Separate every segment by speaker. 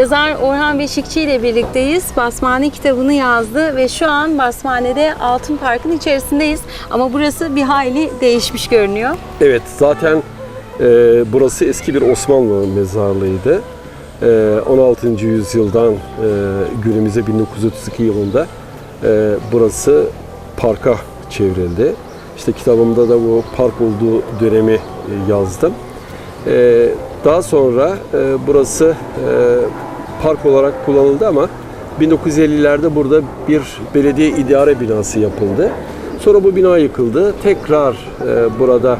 Speaker 1: Yazar Orhan Beşikçi ile birlikteyiz. Basmane kitabını yazdı ve şu an Basmane'de Altın Park'ın içerisindeyiz. Ama burası bir hayli değişmiş görünüyor.
Speaker 2: Evet, zaten e, burası eski bir Osmanlı mezarlığıydı. E, 16. yüzyıldan e, günümüze 1932 yılında e, burası parka çevrildi. İşte kitabımda da bu park olduğu dönemi e, yazdım. E, daha sonra e, burası e, park olarak kullanıldı ama 1950'lerde burada bir belediye idare binası yapıldı. Sonra bu bina yıkıldı. Tekrar e, burada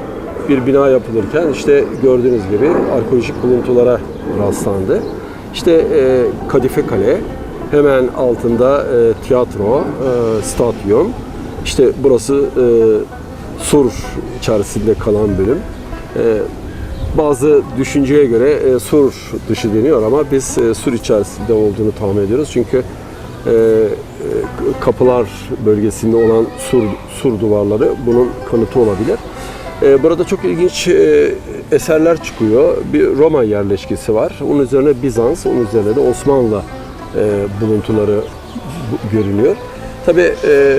Speaker 2: bir bina yapılırken işte gördüğünüz gibi arkeolojik buluntulara rastlandı. İşte e, Kadife Kale, hemen altında e, tiyatro, e, stadyum. İşte burası e, sur içerisinde kalan bölüm. E, bazı düşünceye göre e, sur dışı deniyor ama biz e, sur içerisinde olduğunu tahmin ediyoruz. Çünkü e, e, kapılar bölgesinde olan sur, sur duvarları bunun kanıtı olabilir. E, burada çok ilginç e, eserler çıkıyor. Bir Roma yerleşkesi var. Onun üzerine Bizans, onun üzerine de Osmanlı e, buluntuları bu- görünüyor. Tabii e,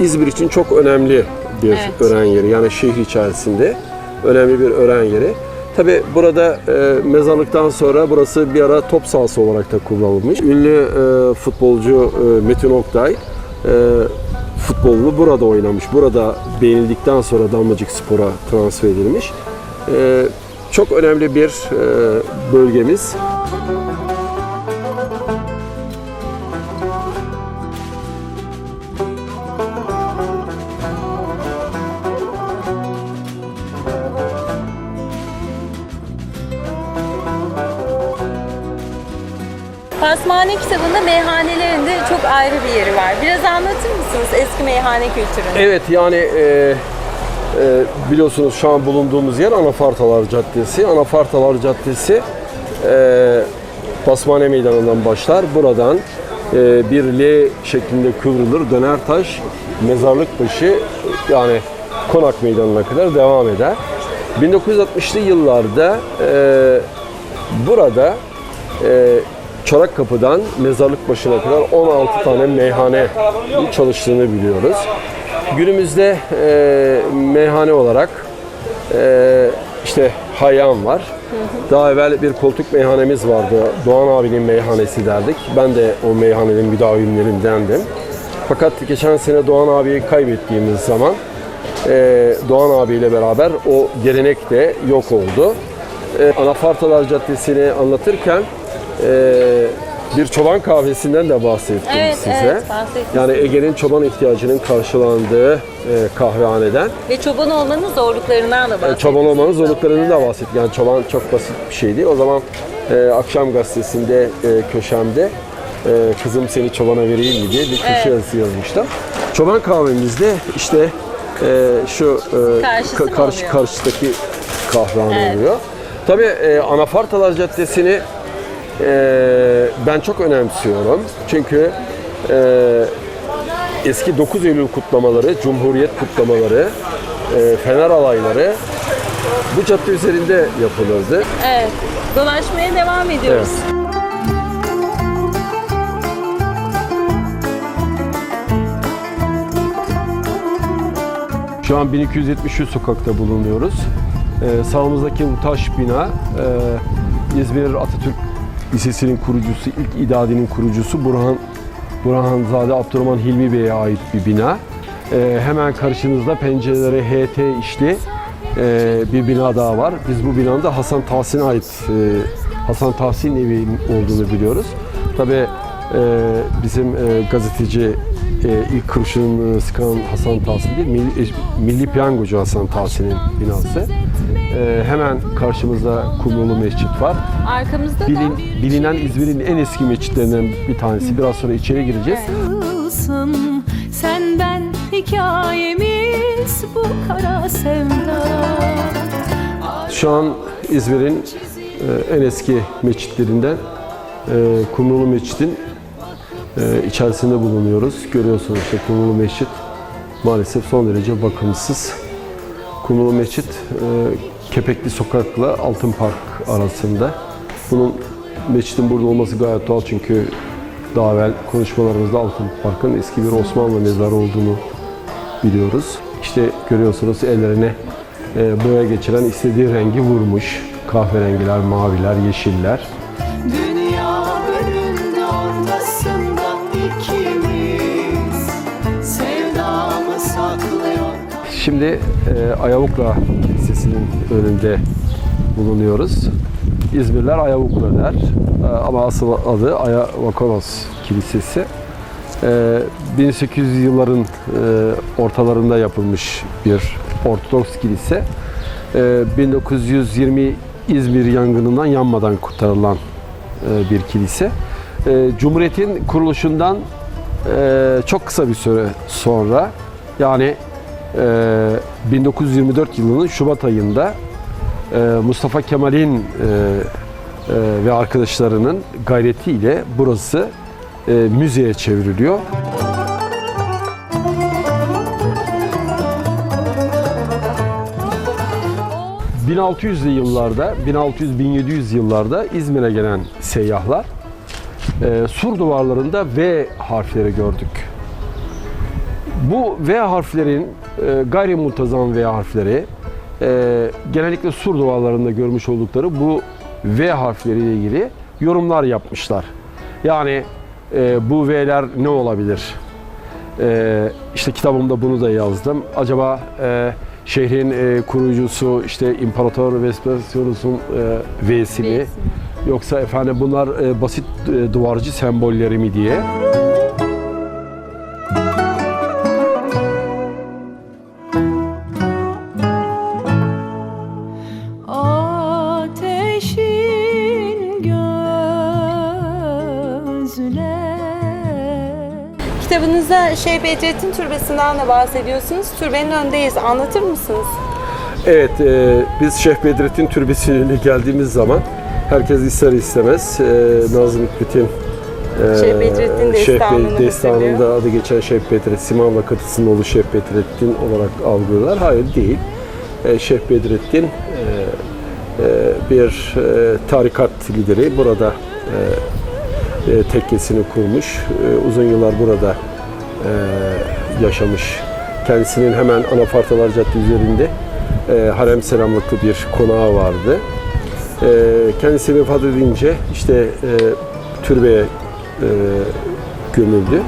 Speaker 2: İzmir için çok önemli bir
Speaker 1: Evet.
Speaker 2: öğren yeri. Yani şehir içerisinde önemli bir öğren yeri. Tabi burada e, mezarlıktan sonra burası bir ara top sahası olarak da kullanılmış. Ünlü e, futbolcu e, Metin Oktay e, futbolunu burada oynamış. Burada beğenildikten sonra Damlacık Spor'a transfer edilmiş. E, çok önemli bir e, bölgemiz.
Speaker 1: Basmane kitabında meyhanelerin de çok ayrı bir yeri var. Biraz anlatır mısınız eski meyhane kültürünü?
Speaker 2: Evet yani e, e, biliyorsunuz şu an bulunduğumuz yer Anafartalar Caddesi. Anafartalar Caddesi e, Basmane Meydanı'ndan başlar. Buradan e, bir L şeklinde kıvrılır. Döner taş mezarlık başı yani Konak Meydanı'na kadar devam eder. 1960'lı yıllarda e, burada e, Çorak Kapı'dan mezarlık başına kadar 16 tane meyhane çalıştığını biliyoruz. Günümüzde e, meyhane olarak e, işte Hayyan var. Daha evvel bir koltuk meyhanemiz vardı. Doğan abinin meyhanesi derdik. Ben de o meyhanenin müdavimlerindendim. Fakat geçen sene Doğan abiyi kaybettiğimiz zaman e, Doğan abiyle beraber o gelenek de yok oldu. E, Anafartalar Caddesi'ni anlatırken e, bir çoban kahvesinden de bahsettim
Speaker 1: Evet,
Speaker 2: size.
Speaker 1: evet, bahsettiniz.
Speaker 2: Yani Ege'nin çoban ihtiyacının karşılandığı e, kahvehaneden
Speaker 1: Ve çoban olmanın zorluklarından da
Speaker 2: e,
Speaker 1: bahsettiniz.
Speaker 2: çoban olmanın zorluklarını da bahsettik. Yani çoban çok basit bir şey değil. O zaman e, akşam gazetesinde e, köşemde e, kızım seni çobana vereyim mi diye bir köşe yazısı yazmıştım. Çoban kahvemizde işte e, şu e,
Speaker 1: Karşısı mı
Speaker 2: karşı
Speaker 1: oluyor?
Speaker 2: karşıdaki kahvehane oluyor. Tabii e, Anafartalar Caddesi'ni e, ben çok önemsiyorum. Çünkü e, eski 9 Eylül kutlamaları, Cumhuriyet kutlamaları, e, Fener alayları bu cadde üzerinde yapılırdı.
Speaker 1: Evet. Dolaşmaya devam ediyoruz.
Speaker 2: Şu an 1273 sokakta bulunuyoruz. Ee, sağımızdaki bu taş bina e, İzmir Atatürk Lisesi'nin kurucusu, ilk idadinin kurucusu Burhan Burhanzade Abdurrahman Hilmi Bey'e ait bir bina. Ee, hemen karşınızda pencereleri HT işli e, bir bina daha var. Biz bu binanın da Hasan Tahsin'e ait e, Hasan Tahsin evi olduğunu biliyoruz. Tabii bizim e, gazeteci e, ilk kurşununu sıkan Hasan Tahsin değil, Milli, Milli Piyangocu Hasan Tahsin'in binası. E, hemen karşımızda Kumrulu Mescit var.
Speaker 1: Arkamızda
Speaker 2: Bilin,
Speaker 1: da
Speaker 2: bilinen İzmir'in en eski mescitlerinden bir tanesi. Biraz sonra içeri gireceğiz.
Speaker 3: Sen ben hikayemiz bu kara sevda
Speaker 2: Şu an İzmir'in e, en eski mescitlerinden e, Kumrulu Mescid'in e, içerisinde bulunuyoruz. Görüyorsunuz işte Kumrulu Mescid maalesef son derece bakımsız. Kumrulu Mescid e, Kepekli Sokak'la Altın Park arasında. Bunun mescidin burada olması gayet doğal çünkü daha evvel konuşmalarımızda Altın Park'ın eski bir Osmanlı mezarı olduğunu biliyoruz. İşte görüyorsunuz ellerine e, boya geçiren istediği rengi vurmuş. Kahverengiler, maviler, yeşiller.
Speaker 3: Dünya
Speaker 2: Şimdi e, Ayavukla Kilisesi'nin önünde bulunuyoruz. İzmirler Ayavukla der E, ama asıl adı Ayavakonos Kilisesi. E, 1800 yılların e, ortalarında yapılmış bir Ortodoks kilise. E, 1920 İzmir yangınından yanmadan kurtarılan e, bir kilise. E, Cumhuriyet'in kuruluşundan e, çok kısa bir süre sonra yani 1924 yılının Şubat ayında e, Mustafa Kemal'in e, e, ve arkadaşlarının gayretiyle burası müzeye çevriliyor. 1600'lü yıllarda, 1600-1700 yıllarda İzmir'e gelen seyyahlar e, sur duvarlarında V harfleri gördük. Bu V harflerin e, gayrimuntazam V harfleri e, genellikle sur duvarlarında görmüş oldukları bu V harfleriyle ilgili yorumlar yapmışlar. Yani e, bu V'ler ne olabilir? E, işte kitabımda bunu da yazdım. Acaba e, şehrin e, kurucusu işte İmparator Vespasianus'un e, V'si mi?
Speaker 1: V'si mi?
Speaker 2: Yoksa efendim bunlar e, basit e, duvarcı sembolleri mi diye.
Speaker 3: Ateşin
Speaker 1: Kitabınızda Şeyh Bedrettin Türbesi'nden de bahsediyorsunuz. Türbenin önündeyiz. Anlatır mısınız?
Speaker 2: Evet, e, biz Şeyh Bedrettin Türbesi'ne geldiğimiz zaman herkes ister istemez e, Nazım Hikmet'in e,
Speaker 1: Şeyh Bedrettin
Speaker 2: Şeyh
Speaker 1: destanını
Speaker 2: destanında adı geçen Şeyh Bedrettin, Simanla Katısı'nın oğlu Şeyh Bedrettin olarak algılıyorlar. Hayır değil. E, Şeyh Bedrettin e, e, bir e, tarikat lideri. Burada e, e, tekkesini kurmuş. E, uzun yıllar burada e, yaşamış. Kendisinin hemen Anafartalar Caddesi üzerinde e, harem selamlıklı bir konağı vardı. E, kendisi vefat edince işte e, türbeye e, gömüldü.